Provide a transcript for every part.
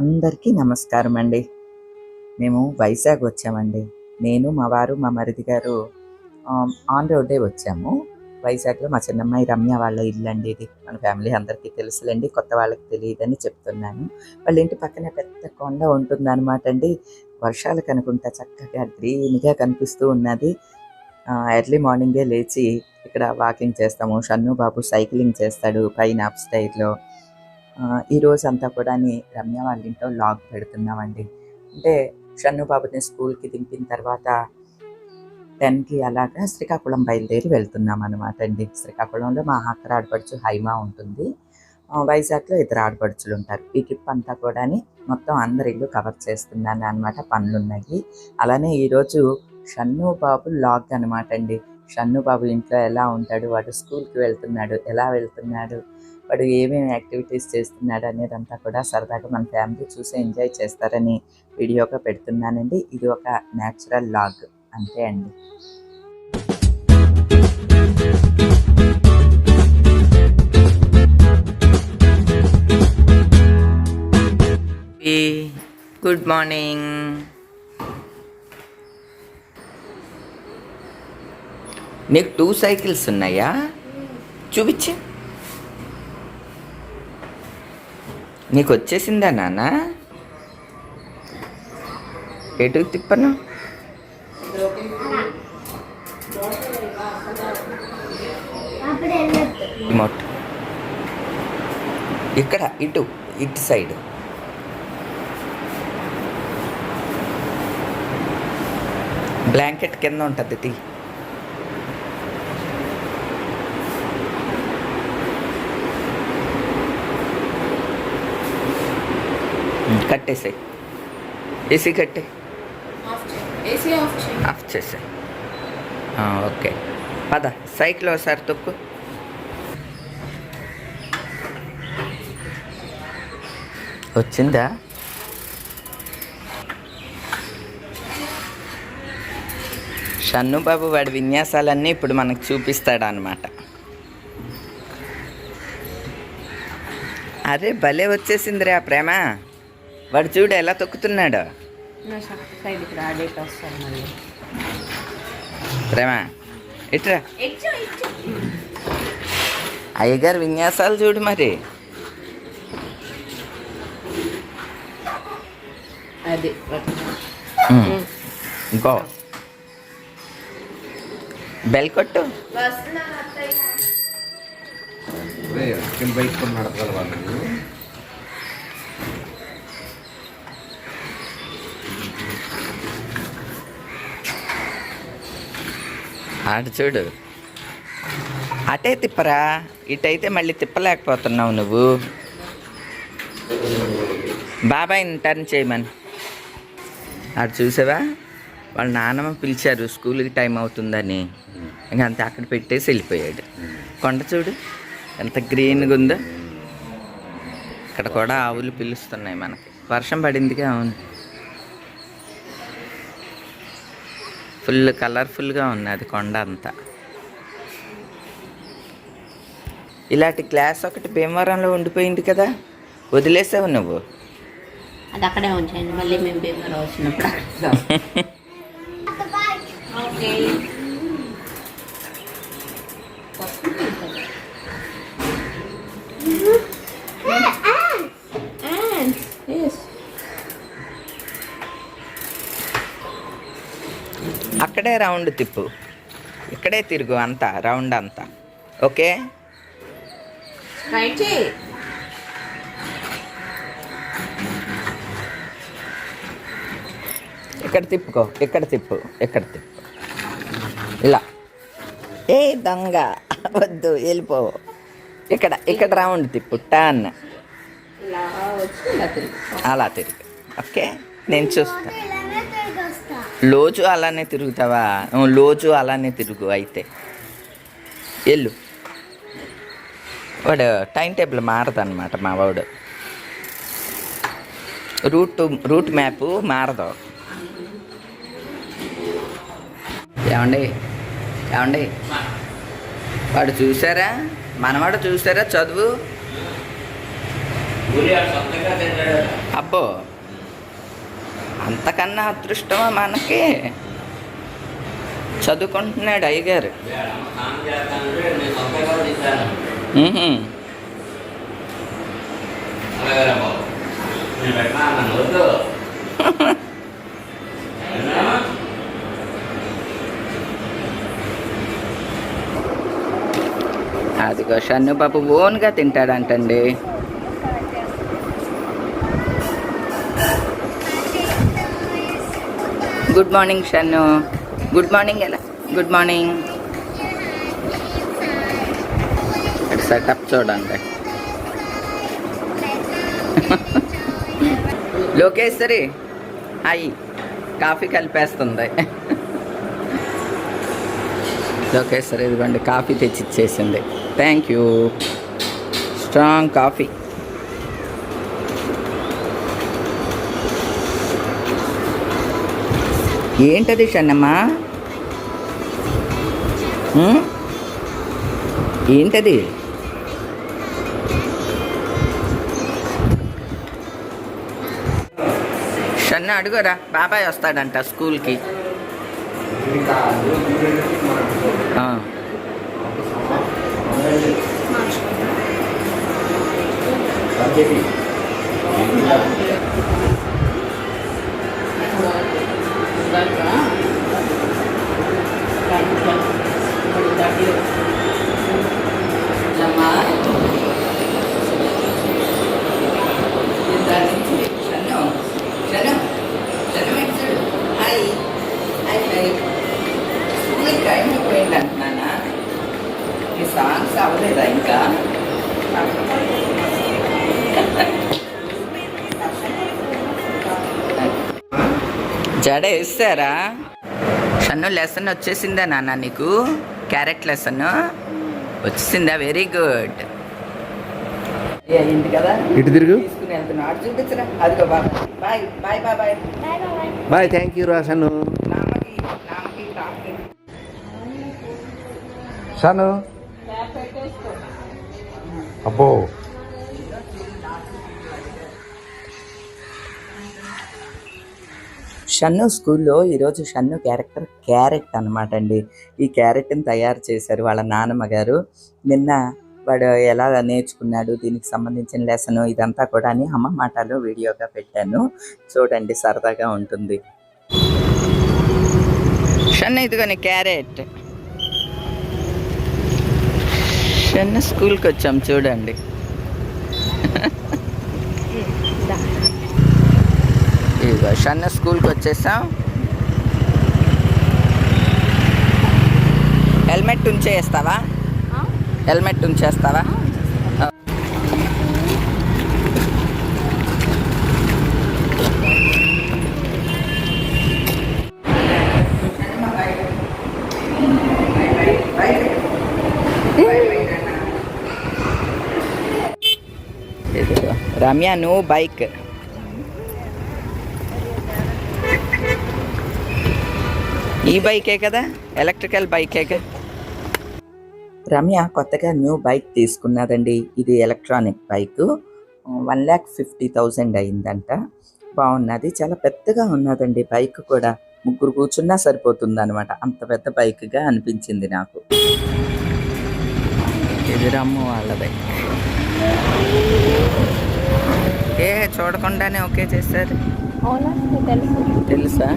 అందరికీ నమస్కారం అండి. మేము వైజాగ్ వచ్చామండి. నేను మా వారు మా మరిది గారు ఆన్ రోడ్డే వచ్చాము. వైజాగ్లో మా చిన్నమ్మాయి రమ్య వాళ్ళ ఇల్లు అండి ఇది. మన ఫ్యామిలీ అందరికీ తెలుసులేండి కొత్త వాళ్ళకి తెలియదని చెప్తున్నాను. వాళ్ళ ఇంటి పక్కనే పెద్ద కొండ ఉంటుంది అనమాట అండి. వర్షాలు కనుకుంటా చక్కగా గ్రీన్గా కనిపిస్తూ ఉన్నది. ఎర్లీ మార్నింగే లేచి ఇక్కడ వాకింగ్ చేస్తాము. షన్ను బాబు సైక్లింగ్ చేస్తాడు పైన అప్ స్టైల్లో ఈరోజు ఈ రోజు అంతా కూడా రమ్య వాళ్ళ ఇంట్లో లాగ్ పెడుతున్నామండి అంటే షన్ను బాబుని స్కూల్కి దింపిన తర్వాత టెన్కి అలాగా శ్రీకాకుళం బయలుదేరి వెళ్తున్నాం అనమాట అండి శ్రీకాకుళంలో మా అక్కడ ఆడపడుచు హైమా ఉంటుంది. వైజాగ్లో ఇద్దరు ఆడపడుచులు ఉంటారు. ఈ ట్రిప్ అంతా కూడా మొత్తం అందరి ఇల్లు కవర్ చేస్తున్నాను అనమాట పనులు ఉన్నాయి అలానే ఈరోజు షన్ను బాబు లాగ్ అనమాట అండి షన్ను బాబు ఇంట్లో ఎలా ఉంటాడు? వాడు స్కూల్కి వెళ్తున్నాడు. ఎలా వెళ్తున్నాడు? వాడు ఏమేమి యాక్టివిటీస్ చేస్తున్నాడు అనేదంతా కూడా సరదాగా మన ఫ్యామిలీ చూసి ఎంజాయ్ చేస్తారని వీడియోగా పెడుతున్నానండి. ఇది ఒక న్యాచురల్ లాగ్. అంతే అండి. గుడ్ మార్నింగ్ నీకు టూ సైకిల్స్ ఉన్నాయా? చూపించి. నీకు వచ్చేసిందా నాన్న? ఎటు తిప్పను? రిమోట్. ఇక్కడ ఇటు ఇటు సైడ్. బ్లాంకెట్ కింద ఉంటుంది తీ. కట్టేసాయి. ఏసీ కట్టే ఆఫ్ చేసాయి. ఓకే. పద సైకిల్ ఒకసారి తొక్కు. వచ్చిందా? షన్ను బాబు వాడి విన్యాసాలన్నీ ఇప్పుడు మనకు చూపిస్తాడు అనమాట అరే భలే వచ్చేసిందిరా ప్రేమ. వాడు చూడు ఎలా తొక్కుతున్నాడు. ప్రేమ ఇట్రా. అయ్యగారు విన్యాసాలు చూడు మరి. అది ఇంకో. బెల్ కొట్టు. బైక్ నడపాలి ఆడు చూడు. అటే తిప్పరా. ఇటైతే మళ్ళీ తిప్పలేకపోతున్నావు నువ్వు. బాబాయ్ టర్న్ చేయమని. ఆడు చూసావా? వాళ్ళ నాన్నమ్మ పిలిచారు స్కూల్కి టైం అవుతుందని. ఇంకా అంతే అక్కడ పెట్టేసి వెళ్ళిపోయాడు. కొండ చూడు ఎంత గ్రీన్గా ఉందో. ఇక్కడ కూడా ఆవులు పిలుస్తున్నాయి మనకి. వర్షం పడిందిగా అవును. ఫుల్ కలర్ఫుల్గా ఉన్నది కొండ అంతా ఇలాంటి క్లాస్ ఒకటి భీమవరంలో ఉండిపోయింది కదా వదిలేసావు నువ్వు. అది అక్కడే ఉంచండి మళ్ళీ మేము పేపర్ వచ్చినప్పుడు. ఓకే అక్కడే రౌండ్ తిప్పు. ఇక్కడే తిరుగు అంతా రౌండ్ అంతా. ఓకే? ఇక్కడ తిప్పుకో ఇక్కడ తిప్పు ఇక్కడ తిప్పు. ఇలా. ఏ దొంగ వద్దు వెళ్ళిపో ఇక్కడ ఇక్కడ రౌండ్ తిప్పు టర్న్. అలా తిరుగు. ఓకే? నేను చూస్తా. లోజు అలానే తిరుగుతావా? లోజు అలానే తిరుగు అయితే. వెళ్ళు వాడు టైం టేబుల్ మారదన్నమాట మా వాడు. రూట్ రూట్ మ్యాప్ మారదు. ఏమండి? ఏమండి? వాడు చూసారా మనవాడు చూసారా చదువు? అబ్బో. అంతకన్నా అదృష్టమా మనకి? చదువుకుంటున్నాడు అయ్యగారు. అదిగో షన్ను బాబు ఓన్గా తింటాడంటండి. Good morning Shannu. Good morning ఎలా? Good morning. సెటప్ చూడండి. లోకేశ్వరి హాయ్. కాఫీ కలిపేస్తుంది. లోకేశ్వరి ఇదిగోండి కాఫీ తెచ్చి ఇచ్చేసింది థ్యాంక్ యూ స్ట్రాంగ్ కాఫీ ఏంటది షన్నమ్మా? ఏంటది? షన్న అడుగురా బాబాయ్ వస్తాడంట స్కూల్కి. ఆ. జడ వేస్తారా షన్ను లెసన్ వచ్చేసిందా నాన్న నీకు? క్యారెట్ లెసన్ వచ్చేసిందా? వెరీ గుడ్ ఇటు తిరుగు. బాయ్ థ్యాంక్ యూ నామకి కాఫీ. షాను అబ్బో. షన్ను స్కూల్లో ఈరోజు షన్ను క్యారెక్టర్ క్యారెట్ అనమాట అండి. ఈ క్యారెట్ని తయారు చేశారు వాళ్ళ నాన్నమ్మ గారు. నిన్న వాడు ఎలా నేర్చుకున్నాడు దీనికి సంబంధించిన లెసన్ ఇదంతా కూడా అని అమ్మ మాటలు వీడియోగా పెట్టాను. చూడండి సరదాగా ఉంటుంది. షన్ను ఇదిగోని క్యారెట్. షన్ను స్కూల్కి వచ్చాం చూడండి. ఇదిగో షన్న స్కూల్కి వచ్చేసాం హెల్మెట్ ఉంచేస్తావా హెల్మెట్ ఉంచేస్తావా ఇదిగో రమ్య నువ్వు బైక్ ఈ బైకే కదా? ఎలక్ట్రికల్ బైకే కదా రమ్య కొత్తగా న్యూ బైక్ తీసుకున్నదండి. ఇది electronic bike. One lakh fifty thousand అయిందంట. బాగున్నది. చాలా పెద్దగా ఉన్నదండి బైక్ కూడా. ముగ్గురు కూర్చున్నా సరిపోతుంది అనమాట అంత పెద్ద బైక్గా అనిపించింది నాకు. ఇది రమ్ము వాళ్ళ బైక్. ఏ చూడకుండానే ఓకే చేశారు. తెలుసా?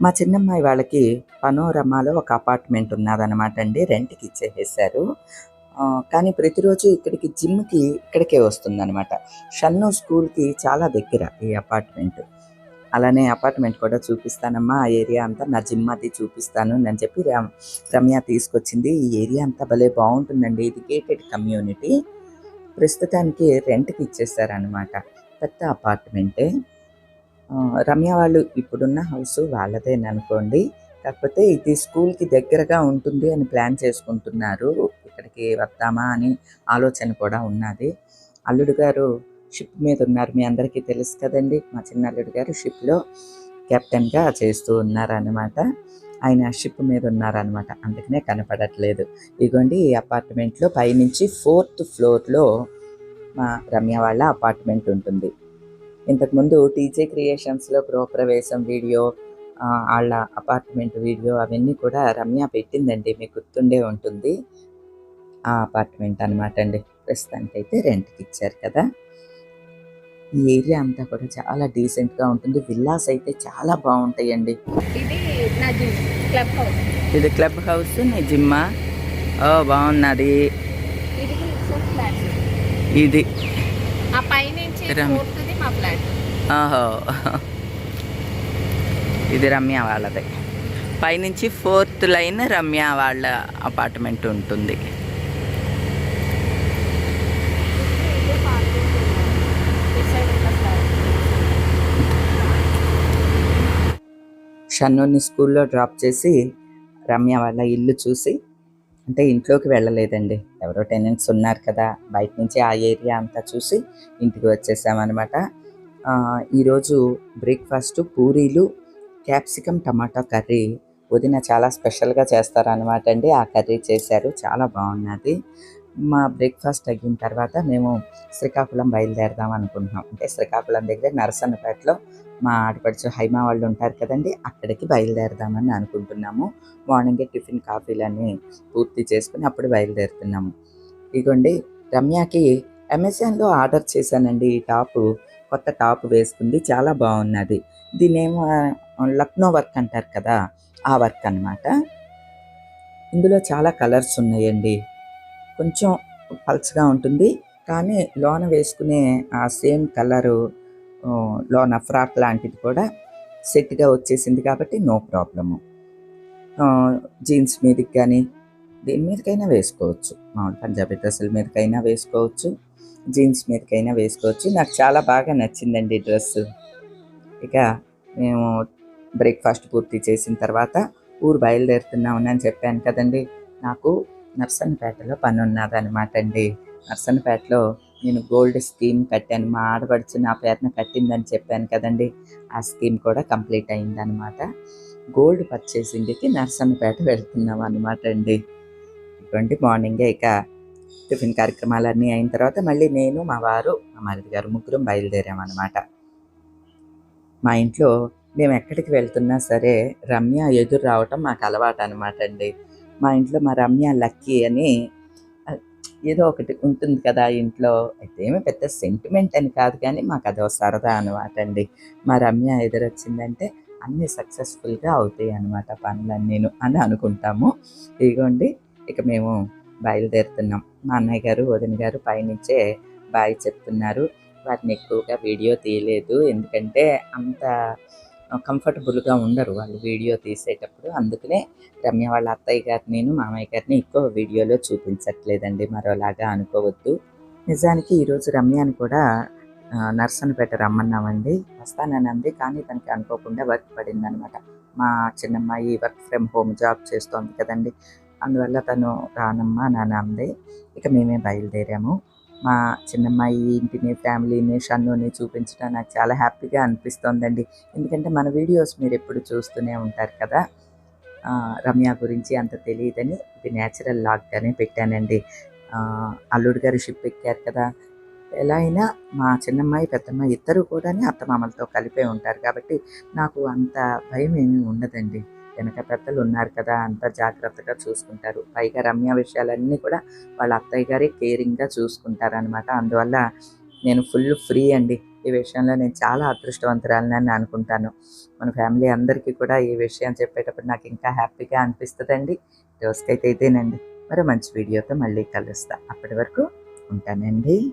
మా చిన్నమ్మాయి వాళ్ళకి పనోరమాలో ఒక అపార్ట్మెంట్ ఉన్నదన్నమాట అండి. రెంట్కి ఇచ్చేసేసారు. కానీ ప్రతిరోజు ఇక్కడికి జిమ్కి ఇక్కడికే వస్తుందన్నమాట. షన్ను స్కూల్కి చాలా దగ్గర ఈ అపార్ట్మెంట్. అలానే అపార్ట్మెంట్ కూడా చూపిస్తానమ్మా ఆ ఏరియా అంతా నా జిమ్ అది చూపిస్తాను అని చెప్పి రమ్య తీసుకొచ్చింది. ఈ ఏరియా అంతా భలే బాగుంటుందండి. ఇది గేటెడ్ కమ్యూనిటీ. ప్రస్తుతానికి రెంట్కి ఇచ్చేసారనమాట పెద్ద అపార్ట్మెంటే. రమ్య వాళ్ళు ఇప్పుడున్న హౌస్ వాళ్ళదేననుకోండి. కాకపోతే ఇది స్కూల్కి దగ్గరగా ఉంటుంది అని ప్లాన్ చేసుకుంటున్నారు. ఇక్కడికి వద్దామా అని ఆలోచన కూడా ఉన్నది. అల్లుడు గారు షిప్ మీద ఉన్నారు. మీ అందరికీ తెలుసు కదండి. మా చిన్న అల్లుడు గారు షిప్లో కెప్టెన్గా చేస్తూ ఉన్నారనమాట ఆయన షిప్ మీద ఉన్నారనమాట అందుకనే కనపడట్లేదు. ఇదిగోండి ఈ అపార్ట్మెంట్లో పైనుంచి ఫోర్త్ ఫ్లోర్లో మా రమ్య వాళ్ళ అపార్ట్మెంట్ ఉంటుంది. ఇంతకుముందు టీజే క్రియేషన్స్లో గృహప్రవేశం వీడియో వాళ్ళ అపార్ట్మెంట్ వీడియో అవన్నీ కూడా రమ్య పెట్టిందండి. మీకు గుర్తుండే ఉంటుంది. ఆ అపార్ట్మెంట్ అనమాట అండి. ప్రస్తుతానికి అయితే రెంట్కి ఇచ్చారు కదా. ఈ ఏరియా అంతా కూడా చాలా డీసెంట్గా ఉంటుంది. విల్లాస్ అయితే చాలా బాగుంటాయండి. ఇది నా జిమ్ క్లబ్ హౌస్. ఇది క్లబ్ హౌస్ నీ జిమ్మా? ఓ బాగున్నది. ఇది ఇది మా ఫ్లాట్. ఓహో. ఇది రమ్య వాళ్ళది. పైనుంచి ఫోర్త్ లైన్ రమ్య వాళ్ళ అపార్ట్మెంట్ ఉంటుంది. షన్నుని స్కూల్లో డ్రాప్ చేసి రమ్య వాళ్ళ ఇల్లు చూసి అంటే ఇంట్లోకి వెళ్ళలేదండి. ఎవరో టెనెంట్స్ ఉన్నారు కదా బయట నుంచి ఆ ఏరియా అంతా చూసి ఇంటికి వచ్చేసామన్నమాట. ఈరోజు బ్రేక్ఫాస్ట్ పూరీలు క్యాప్సికమ్ టమాటా కర్రీ. వదిన చాలా స్పెషల్గా చేస్తారనమాట అండి. ఆ కర్రీ చేశారు చాలా బాగున్నది. మా బ్రేక్ఫాస్ట్ అయిన తర్వాత మేము శ్రీకాకుళం బయలుదేరదాం అనుకుంటున్నాం. అంటే శ్రీకాకుళం దగ్గర నరసన్నపేటలో మా ఆడపడుచు హైమా వాళ్ళు ఉంటారు కదండి అక్కడికి బయలుదేరదామని అనుకుంటున్నాము. మార్నింగే టిఫిన్ కాఫీలన్నీ పూర్తి చేసుకుని అప్పుడు బయలుదేరుతున్నాము. ఇదిగోండి రమ్యకి అమెజాన్లో ఆర్డర్ చేశానండి ఈ టాపు కొత్త టాప్ వేసుకుంది చాలా బాగున్నది. దీనేమో ఆ, లక్నో వర్క్ అంటారు కదా ఆ వర్క్ అన్నమాట. ఇందులో చాలా కలర్స్ ఉన్నాయండి. కొంచెం పల్చగా ఉంటుంది కానీ లోన వేసుకునే ఆ సేమ్ కలరు లోన ఫ్రాక్ లాంటిది కూడా సెట్గా వచ్చేసింది కాబట్టి నో ప్రాబ్లము. జీన్స్ మీదకి కానీ దేని మీదకైనా వేసుకోవచ్చు. మామూలు పంజాబీ డ్రెస్సుల మీదకైనా వేసుకోవచ్చు. జీన్స్ మీదకైనా వేసుకోవచ్చు. నాకు చాలా బాగా నచ్చిందండి డ్రెస్ ఇక మేము బ్రేక్ఫాస్ట్ పూర్తి చేసిన తర్వాత ఊరు బయలుదేరుతున్నామని అని చెప్పాను కదండి. నాకు నర్సన్నపేటలో పని ఉన్నదనమాట అండి. నర్సన్నపేటలో నేను గోల్డ్ స్కీమ్ కట్టాను. మా ఆడపడుచు నా పేరున కట్టిందని చెప్పాను కదండి. ఆ స్కీమ్ కూడా కంప్లీట్ అయిందనమాట గోల్డ్ పర్చేసింగ్కి నర్సన్నపేట వెళ్తున్నాం అనమాట అండి. ఇటువంటి మార్నింగే ఇక టిఫిన్ కార్యక్రమాలన్నీ అయిన తర్వాత మళ్ళీ నేను మా వారు మా మరిది గారు ముగ్గురం బయలుదేరామన్నమాట మా ఇంట్లో మేము ఎక్కడికి వెళ్తున్నా సరే రమ్య ఎదురు రావటం మాకు అలవాటు అనమాట అండి. మా ఇంట్లో మా రమ్య లక్కీ అని ఏదో ఒకటి ఉంటుంది కదా ఇంట్లో. అయితే ఏమి పెద్ద సెంటిమెంట్ అని కాదు కానీ మాకు అదో సరదా అనమాట అండి. మా రమ్య ఎదురొచ్చిందంటే అన్నీ సక్సెస్ఫుల్గా అవుతాయి అనమాట పనులన్నీను అని అనుకుంటాము. ఇదిగోండి ఇక మేము బయలుదేరుతున్నాం. మా అన్నయ్య గారు వదిన గారు పైనుంచే బాయ్ చెప్తున్నారు. వాటిని ఎక్కువగా వీడియో తీయలేదు. ఎందుకంటే అంత కంఫర్టబుల్గా ఉండరు. వాళ్ళు వీడియో తీసేటప్పుడు అందుకనే రమ్య వాళ్ళ అత్తయ్య గారిని నేను మామయ్య గారిని ఎక్కువ వీడియోలో చూపించట్లేదండి. మరోలాగా అనుకోవద్దు. నిజానికి ఈరోజు రమ్యని కూడా ఆ, పెట్ట రమ్మన్నామండి. వస్తానని కానీ తనకి అనుకోకుండా వర్క్ పడింది అనమాట మా చిన్నమ్మాయి వర్క్ ఫ్రమ్ హోమ్ జాబ్ చేస్తోంది కదండి. అందువల్ల తను రానమ్మా నాన్న అంది. ఇక మేమే బయలుదేరాము. మా చిన్నమ్మాయి ఇంటిని ఫ్యామిలీని షన్నుని చూపించడం నాకు చాలా హ్యాపీగా అనిపిస్తోందండి. ఎందుకంటే మన వీడియోస్ మీరు ఎప్పుడు చూస్తూనే ఉంటారు కదా. రమ్య గురించి అంత తెలియదని ఇది న్యాచురల్ లాగ్గానే పెట్టానండి. అల్లుడు గారు షిప్ ఎక్కారు కదా. ఎలా అయినా మా చిన్నమ్మాయి పెద్దమ్మాయి ఇద్దరు కూడా అత్తమామలతో కలిపే ఉంటారు కాబట్టి నాకు అంత భయం ఏమీ ఉండదండి. వెనక పెద్దలు ఉన్నారు కదా అంత జాగ్రత్తగా చూసుకుంటారు. పైగా రమ్య విషయాలన్నీ కూడా వాళ్ళ అత్తయ్య గారే కేరింగ్గా చూసుకుంటారు అనమాట అందువల్ల నేను ఫుల్ ఫ్రీ అండి. ఈ విషయంలో నేను చాలా అదృష్టవంతురాలని అని అనుకుంటాను. మన ఫ్యామిలీ అందరికీ కూడా ఈ విషయం చెప్పేటప్పుడు నాకు ఇంకా హ్యాపీగా అనిపిస్తుందండి. రోజుకైతే ఇదేనండి. మరో మంచి వీడియోతో మళ్ళీ కలుస్తా. అప్పటి వరకు ఉంటానండి.